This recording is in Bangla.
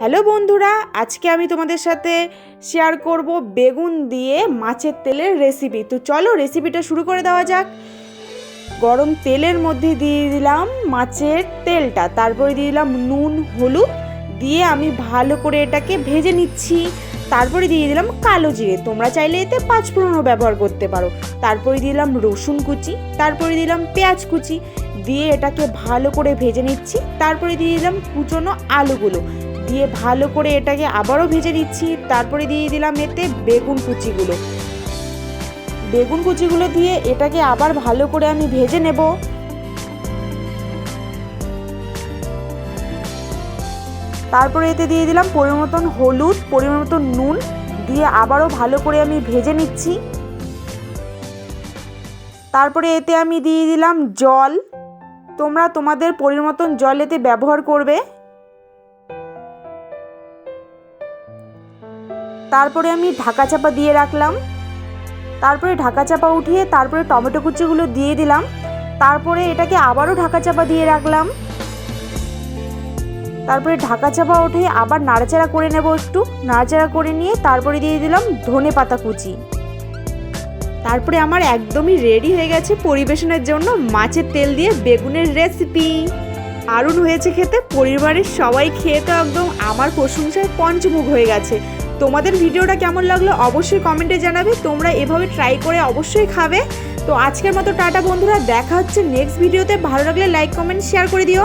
হ্যালো বন্ধুরা, আজকে আমি তোমাদের সাথে শেয়ার করব বেগুন দিয়ে মাছের তেলের রেসিপি তো চলো রেসিপিটা শুরু করে দেওয়া যাক। গরম তেলের মধ্যে দিয়ে দিলাম মাছের তেলটা। তারপরে দিয়ে দিলাম নুন, হলুদ দিয়ে আমি ভালো করে এটাকে ভেজে নিচ্ছি। তারপরে দিয়ে দিলাম কালো জিরে। তোমরা চাইলে এতে পাঁচ ফোড়নও ব্যবহার করতে পারো। তারপরে দিলাম রসুন কুচি, তারপরে দিলাম পেঁয়াজ কুচি। দিয়ে এটাকে ভালো করে ভেজে নিচ্ছি। তারপরে দিয়ে দিলাম কুচনো আলুগুলো। দিয়ে ভালো করে এটাকে আবারও ভেজে নিচ্ছি। তারপরে দিয়ে দিলাম এতে বেগুন কুচিগুলো। বেগুন কুচিগুলো দিয়ে এটাকে আবার ভালো করে আমি ভেজে নেব। তারপরে এতে দিয়ে দিলাম পরিমাণ মতন হলুদ পরিমাণ মতন নুন দিয়ে আবারও ভালো করে আমি ভেজে নিচ্ছি। তারপরে এতে আমি দিয়ে দিলাম জল। তোমরা তোমাদের পরিমাণ মতন জল এতে ব্যবহার করবে। তারপরে আমি ঢাকা চাপা দিয়ে রাখলাম। তারপরে ঢাকা চাপা উঠিয়ে তারপরে টমেটো কুচিগুলো দিয়ে দিলাম। তারপরে এটাকে আবারও ঢাকা চাপা দিয়ে রাখলাম। তারপরে ঢাকা চাপা উঠে আবার নাড়াচাড়া করে নেব একটু। নাড়াচাড়া করে নিয়ে তারপরে দিয়ে দিলাম ধনে পাতা কুচি। তারপরে আমার একদমই রেডি হয়ে গেছে পরিবেশনের জন্য মাছের তেল দিয়ে বেগুনের রেসিপি। দারুণ হয়েছে খেতে, পরিবারের সবাই খেয়ে তো একদম আমার প্রশংসায় পঞ্চমুখ হয়ে গেছে। তোমাদের ভিডিওটা কেমন লাগল অবশ্যই কমেন্টে জানাবে, তোমরা এভাবে ট্রাই করে অবশ্যই খাবে। তো আজকের মতো টাটা বন্ধুরা, দেখা হচ্ছে নেক্সট ভিডিওতে ভালো লাগলে লাইক কমেন্ট শেয়ার করে দিও।